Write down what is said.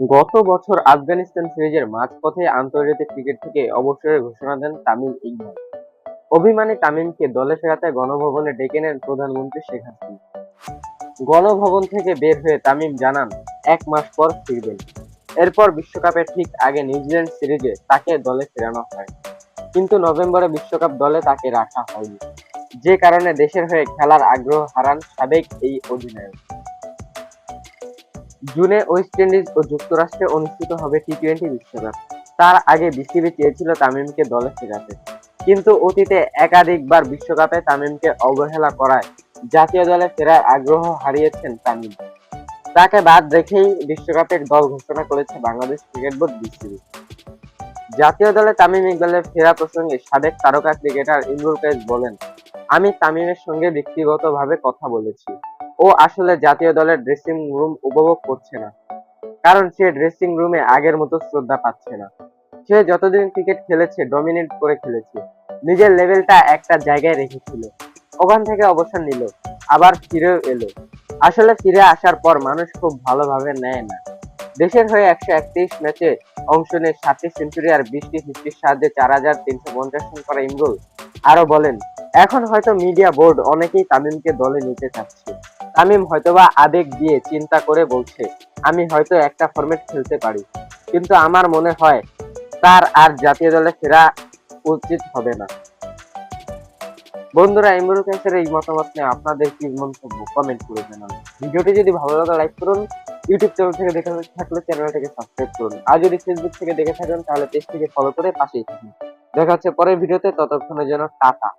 গত বছর আফগানিস্তান সিরিজের মাঝপথে আন্তর্জাতিক ক্রিকেট থেকে অবসরের ঘোষণা দেন তামিম ইকবাল। অভিমানী তামিমকে দলে ফেরাতে গণভবনে ডেকে নেন প্রধানমন্ত্রী শেখ হাসিনা। গণভবন থেকে বের হয়ে তামিম জানান, এক মাস পর ফিরবেন। এরপর বিশ্বকাপের ঠিক আগে নিউজিল্যান্ড সিরিজে তাকে দলে ফেরানো হয়। কিন্তু নভেম্বরে বিশ্বকাপ দলে তাকে রাখা হয়নি। যে কারণে দেশের হয়ে খেলার আগ্রহ হারান সাবেক এই অধিনায়ক। জুনে ওয়েস্ট ইন্ডিজ ও যুক্তরাষ্ট্রে অনুষ্ঠিত হবে টি টোয়েন্টি বিশ্বকাপ। তার আগে বিসিবি চেয়েছিল তামিমকে দলে ফেরাতে। কিন্তু অতীতে একাধিকবার বিশ্বকাপে তামিমকে অবহেলা করায় জাতীয় দলে ফেরার আগ্রহ হারিয়েছেন তামিম। তাকে বাদ রেখেই বিশ্বকাপের দল ঘোষণা করেছে বাংলাদেশ ক্রিকেট বোর্ড বিসিবি। জাতীয় দলে তামিম ইকবালের ফেরা প্রসঙ্গে সাবেক তারকা ক্রিকেটার ইমরুল কায়েস বলেন, আমি তামিমের সঙ্গে ব্যক্তিগতভাবে কথা বলেছি। ও আসলে জাতীয় দলের ড্রেসিং রুম উপভোগ করছে না। কারণ সে ড্রেসিং রুমে আগের মতো শ্রদ্ধা পাচ্ছে না। সে যতদিন ক্রিকেট খেলেছে ডমিনেট করে খেলেছে, নিজের লেভেলটা একটা জায়গায় রেখেছিল। ওখান থেকে অবসর নিল, আবার ফিরেও এলো। আসলে ফিরে আসার পর মানুষ খুব ভালোভাবে নেয় না। দেশের হয়ে একশো একত্রিশ ম্যাচে অংশ নিয়ে সাতটি সেঞ্চুরি আর বিশটি ফিফটির সাহায্যে চার হাজার তিনশো পঞ্চাশ রান করা ইমরুল। আরও বলেন, এখন হয়তো মিডিয়া বোর্ড অনেকেই তামিমকে দলে নিতে চাচ্ছে। তামিম হয়তোবা আবেগ দিয়ে চিন্তা করে বলছে, আমি হয়তো একটা ফরম্যাট খেলতে পারি। কিন্তু আমার মনে হয়, তার আর জাতীয় দলে ফেরা উচিত হবে না। বন্ধুরা ইমরুল কাইসের এই মতামত নিয়ে আপনাদের কি মন্তব্য? কমেন্ট করে জানান। ভিডিওটি যদি ভালো লাগে লাইক করুন। ইউটিউব চ্যানেল থেকে দেখে থাকলে চ্যানেলটাকে সাবস্ক্রাইব করুন। আর যদি ফেসবুক থেকে দেখে থাকেন, তাহলে পেজ থেকে ফলো করে পাশেই থাকুন। দেখা হচ্ছে পরের ভিডিওতে, ততক্ষণের জন্য টাটা।